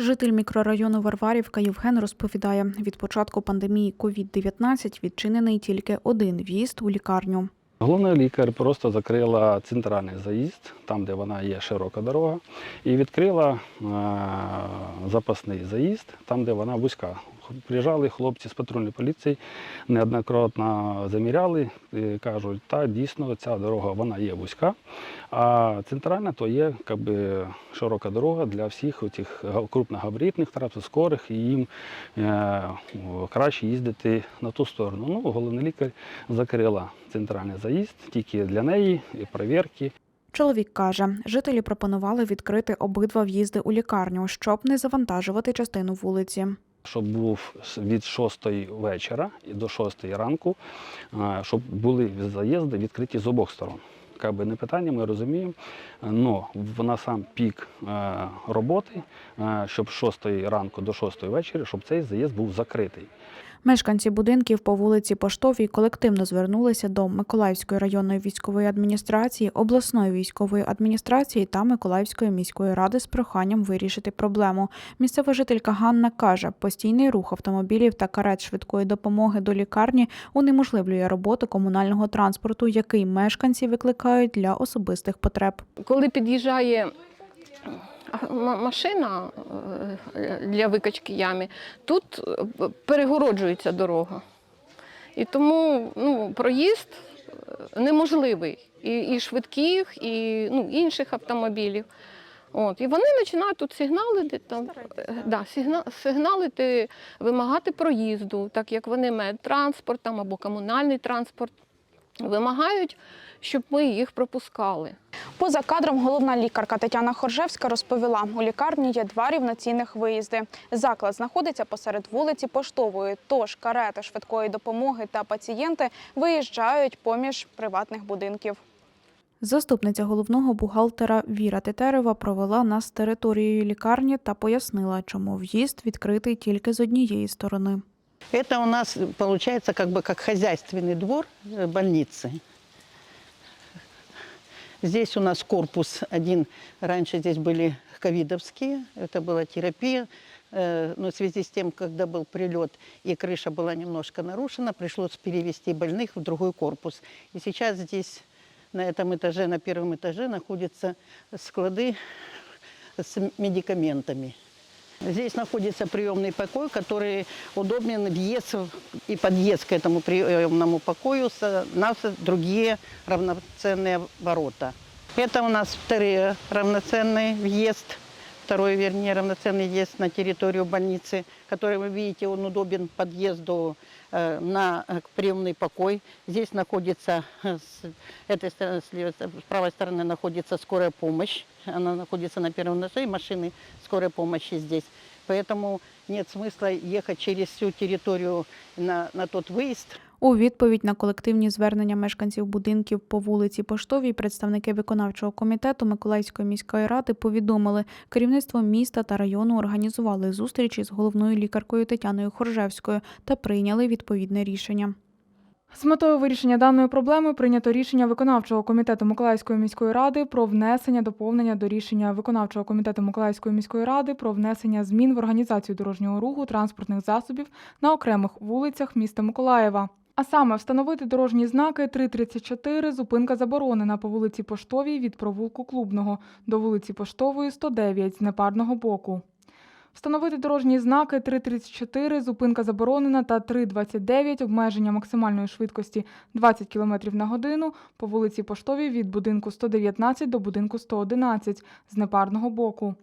Житель мікрорайону Варварівка Євген розповідає, від початку пандемії COVID-19 відчинений тільки один в'їзд у лікарню. Головний лікар просто закрила центральний заїзд, там, де вона є широка дорога, і відкрила е, запасний заїзд, там, де вона вузька. Приїжджали хлопці з патрульної поліції, неоднократно заміряли, кажуть, та дійсно ця дорога вона є вузька, а центральна то є би, широка дорога для всіх цих крупногабаритних транспортів, скорих, і їм е, краще їздити на ту сторону. Ну, головний лікар закрила центральний заїзд тільки для неї, і перевірки. Чоловік каже, жителі пропонували відкрити обидва в'їзди у лікарню, щоб не завантажувати частину вулиці. Щоб був від 6 вечора до 6 ранку, щоб були заїзди відкриті з обох сторон. Каби не питання, ми розуміємо. але на сам пік е, роботи, е, щоб з 6 ранку до 6 вечора, щоб цей заїзд був закритий. Мешканці будинків по вулиці Поштовій колективно звернулися до Миколаївської районної військової адміністрації, обласної військової адміністрації та Миколаївської міської ради з проханням вирішити проблему. Місцева жителька Ганна каже, постійний рух автомобілів та карет швидкої допомоги до лікарні унеможливлює роботу комунального транспорту, який мешканці викликають для особистих потреб. Коли під'їжджає машина е, для викачки ями, тут е, перегороджується дорога. І тому ну, проїзд е, неможливий і, і швидких, і ну, інших автомобілів. От, і вони починають тут сигналити, там, да, сигна, сигналити, вимагати проїзду, так як вони медтранспорт там, або комунальний транспорт вимагають, щоб ми їх пропускали. Поза кадром головна лікарка Тетяна Хоржевська розповіла, у лікарні є два рівноцінних виїзди. Заклад знаходиться посеред вулиці Поштової, тож карети швидкої допомоги та пацієнти виїжджають поміж приватних будинків. Заступниця головного бухгалтера Віра Тетерева провела нас територією лікарні та пояснила, чому в'їзд відкритий тільки з однієї сторони. Это у нас получается как бы как хозяйственный двор э, больницы. Здесь у нас корпус один. Раньше здесь были ковидовские, это была терапия. Э, Но в связи с тем, когда был прилет и крыша была немножко нарушена, пришлось перевести больных в другой корпус. И сейчас здесь на этом этаже, на первом этаже находятся склады с медикаментами. Здесь находится приемный покой, который удобен въезд и подъезд к этому приемному покою с- на с- другие равноценные ворота. Это у нас второй равноценный въезд, второй, вернее, равноценный въезд на территорию больницы, который, вы видите, он удобен подъезду э, на э, приемный покой. Здесь находится, э, с этой стороны, с левой стороны, с правой стороны находится скорая помощь. Она находится на первом этаже, и машины скорой помощи здесь. Поэтому нет смысла ехать через всю территорию на, на тот выезд. У відповідь на колективні звернення мешканців будинків по вулиці Поштовій представники виконавчого комітету Миколаївської міської ради повідомили, керівництво міста та району організували зустрічі з головною лікаркою Тетяною Хоржевською та прийняли відповідне рішення. З метою вирішення даної проблеми прийнято рішення виконавчого комітету Миколаївської міської ради про внесення доповнення до рішення виконавчого комітету Миколаївської міської ради про внесення змін в організацію дорожнього руху транспортних засобів на окремих вулицях міста Миколаєва. А саме встановити дорожні знаки 334 зупинка заборонена по вулиці Поштовій від провулку Клубного до вулиці Поштової 109 з непарного боку. Встановити дорожні знаки 3.34, зупинка заборонена та 3.29, обмеження максимальної швидкості 20 км на годину по вулиці Поштовій від будинку 119 до будинку 111 з непарного боку.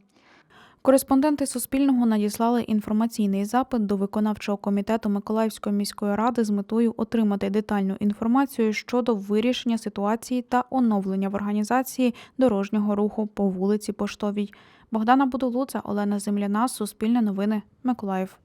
Кореспонденти Суспільного надіслали інформаційний запит до виконавчого комітету Миколаївської міської ради з метою отримати детальну інформацію щодо вирішення ситуації та оновлення в організації дорожнього руху по вулиці Поштовій. Богдана Будулуца, Олена Земляна, Суспільне новини, Миколаїв.